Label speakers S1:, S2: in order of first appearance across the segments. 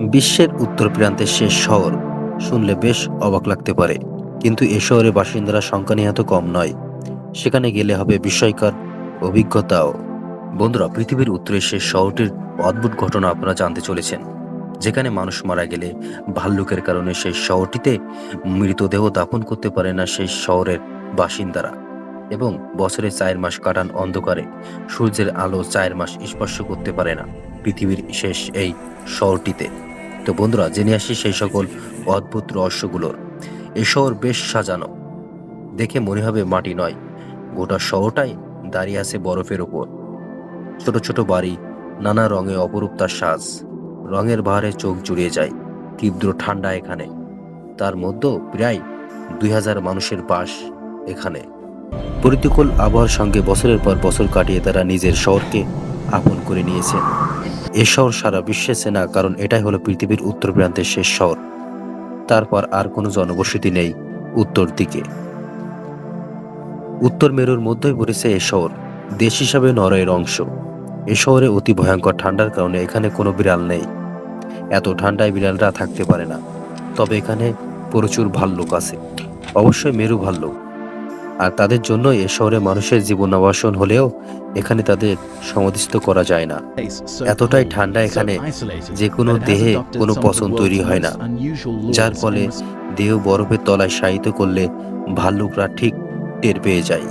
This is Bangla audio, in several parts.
S1: বিশ্বের উত্তর প্রান্তের শেষ শহর। শুনলে বেশ অবাক লাগতে পারে, কিন্তু এ শহরে বাসিন্দারা সংখ্যা নিহত কম নয়। সেখানে গেলে হবে বিস্ময়কর অভিজ্ঞতাও। বন্ধুরা, পৃথিবীর উত্তরের শেষ শহরটির অদ্ভুত ঘটনা আপনারা জানতে চলেছেন। যেখানে মানুষ মারা গেলে ভাল্লুকের কারণে সেই শহরটিতে মৃতদেহ দাফন করতে পারে না সেই শহরের বাসিন্দারা। এবং বছরে চার মাস কাটান অন্ধকারে, সূর্যের আলো চার মাস স্পর্শ করতে পারে না। পৃথিবীর শেষ এই শহরটিতে। তো বন্ধুরা, জেনে আসি সেই সকল অদ্ভুত রহস্যগুলোর। এই শহর বেশ সাজানো। দেখে মনে হবে মাটি নয়, গোটা শহরটাই দাঁড়িয়ে আছে বরফের ওপর ছোট ছোট বাড়ি, নানা রঙে অপরূপ তার সাজ। রঙের বাহারে চোখ জুড়িয়ে যায় তীব্র ঠান্ডা এখানে। তার মধ্যেও প্রায় দুই হাজার মানুষের বাস এখানে। প্রতিকূল আবহাওয়ার সঙ্গে বছরের পর বছর কাটিয়ে তারা নিজের শহরকে আপন করে নিয়েছেন এ শহর সারা বিশ্বে চেনা, কারণ এটাই হলো পৃথিবীর উত্তর প্রান্তের শেষ শহর। তারপর আর কোনো জনবসতি নেই উত্তর দিকে। উত্তর মেরুর মধ্যেই পড়েছে এ শহর দেশ হিসাবে নরওয়ের অংশ। এ শহরে অতি ভয়ঙ্কর ঠান্ডার কারণে এখানে কোনো বিড়াল নেই। এত ঠান্ডায় বিড়ালরা থাকতে পারে না, তবে এখানে প্রচুর ভাল্লুক আছে। অবশ্যই মেরু ভাল্লুক। আর তাদের জন্য এ শহরে মানুষের জীবন আবাসন হলেও এখানে তাদের সমাধিস্থ করা যায় না।
S2: এতটাই ঠান্ডা এখানে যে কোনো দেহে কোনো পছন্দ তৈরি হয় না।
S1: যার ফলে দেহ বরফের তলায় শায়িত করলে ভাল্লুকরা ঠিক টের পেয়ে যায়।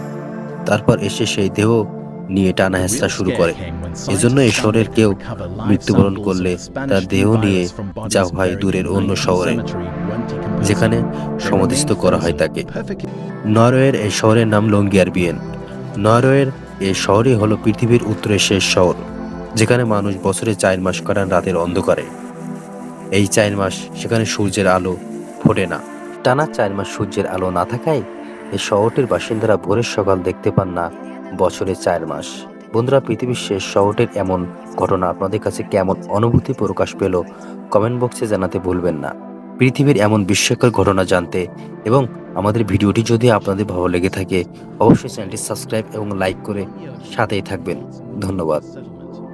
S1: তারপর এসে সেই দেহ নিয়ে টানা হেঁচড়া শুরু করে।
S2: এজন্য এই শহরের কেউ মৃত্যুবরণ করলে তার দেহ নিয়ে যাওয়া হয় দূরের অন্য শহরে।
S1: যেখানে সমাধিস্থ করা হয় তাকে। নরওয়ের এই শহরের নাম লঙ্গিয়ারবিয়েন নরওয়ের এই শহরই হলো পৃথিবীর উত্তরের শেষ শহর, যেখানে মানুষ বছরে চার মাস কাটান রাতের অন্ধকারে। এই চার মাস সেখানে সূর্যের আলো ফোটে না। টানা চার মাস সূর্যের আলো না থাকায় এই শহরটির বাসিন্দারা ভোরের সকাল দেখতে পান না বছরে চার মাস। বন্ধুরা, পৃথিবীর শেষ শহরটির এমন ঘটনা আপনাদের কাছে কেমন অনুভূতি প্রকাশ পেল কমেন্ট বক্সে জানাতে ভুলবেন না। পৃথিবীর এমন বিস্ময়কর ঘটনা জানতে এবং আমাদের ভিডিওটি যদি আপনাদের ভালো লেগে থাকে, অবশ্যই চ্যানেলটি সাবস্ক্রাইব এবং লাইক করে সাথেই থাকবেন। ধন্যবাদ।